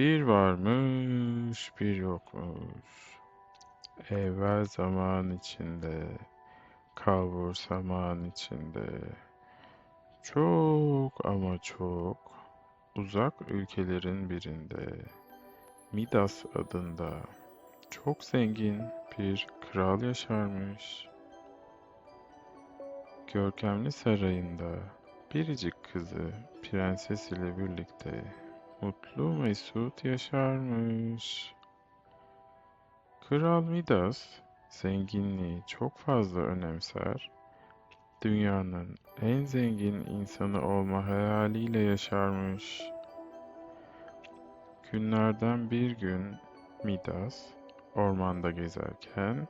Bir varmış, bir yokmuş. Evvel zaman içinde, kalbur zaman içinde. Çok ama çok uzak ülkelerin birinde Midas adında çok zengin bir kral yaşarmış. Görkemli sarayında biricik kızı prenses ile birlikte mutlu mesut yaşarmış. Kral Midas zenginliği çok fazla önemser, dünyanın en zengin insanı olma hayaliyle yaşarmış. Günlerden bir gün Midas ormanda gezerken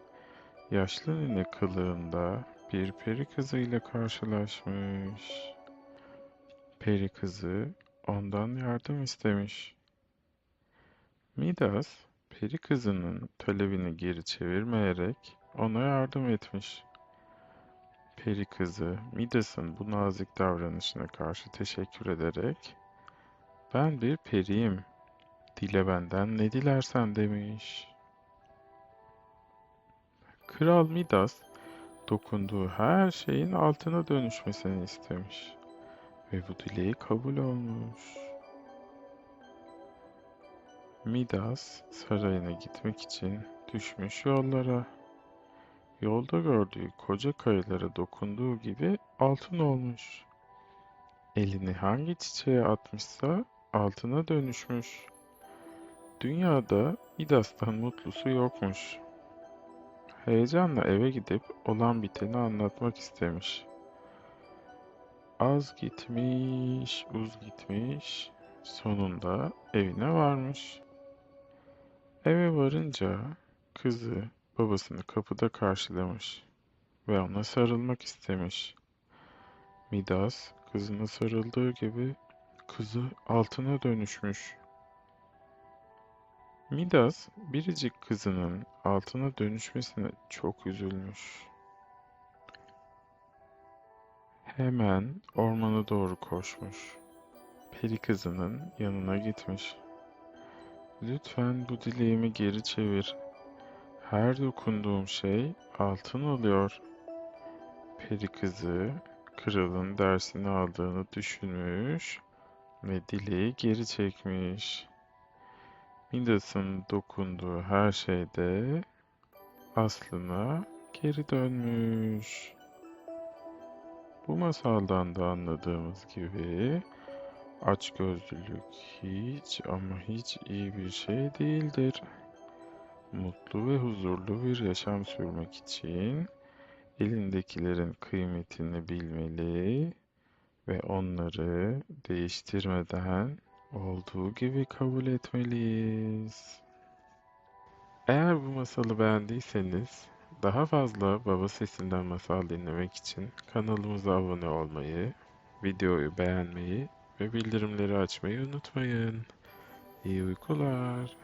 yaşlı nene kılığında bir peri kızıyla karşılaşmış. Peri kızı ondan yardım istemiş. Midas, peri kızının talebini geri çevirmeyerek ona yardım etmiş. Peri kızı Midas'ın bu nazik davranışına karşı teşekkür ederek "Ben bir periyim. Dile benden ne dilersen." demiş. Kral Midas dokunduğu her şeyin altına dönüşmesini istemiş ve bu dileği kabul olmuş. Midas sarayına gitmek için düşmüş yollara. Yolda gördüğü koca kayalara dokunduğu gibi altın olmuş. Elini hangi çiçeğe atmışsa altına dönüşmüş. Dünyada Midas'tan mutlusu yokmuş. Heyecanla eve gidip olan biteni anlatmak istemiş. Az gitmiş, uz gitmiş, sonunda evine varmış. Eve varınca kızı babasını kapıda karşılamış ve ona sarılmak istemiş. Midas kızına sarıldığı gibi kızı altına dönüşmüş. Midas biricik kızının altına dönüşmesine çok üzülmüş. Hemen ormana doğru koşmuş. Peri kızının yanına gitmiş. Lütfen bu dileğimi geri çevir. Her dokunduğum şey altın oluyor. Peri kızı kralın dersini aldığını düşünmüş ve dileği geri çekmiş. Midas'ın dokunduğu her şeyde aslına geri dönmüş. Bu masaldan da anladığımız gibi açgözlülük hiç ama hiç iyi bir şey değildir. Mutlu ve huzurlu bir yaşam sürmek için elindekilerin kıymetini bilmeli ve onları değiştirmeden olduğu gibi kabul etmeliyiz. Eğer bu masalı beğendiyseniz daha fazla Baba Sesinden masal dinlemek için kanalımıza abone olmayı, videoyu beğenmeyi ve bildirimleri açmayı unutmayın. İyi uykular.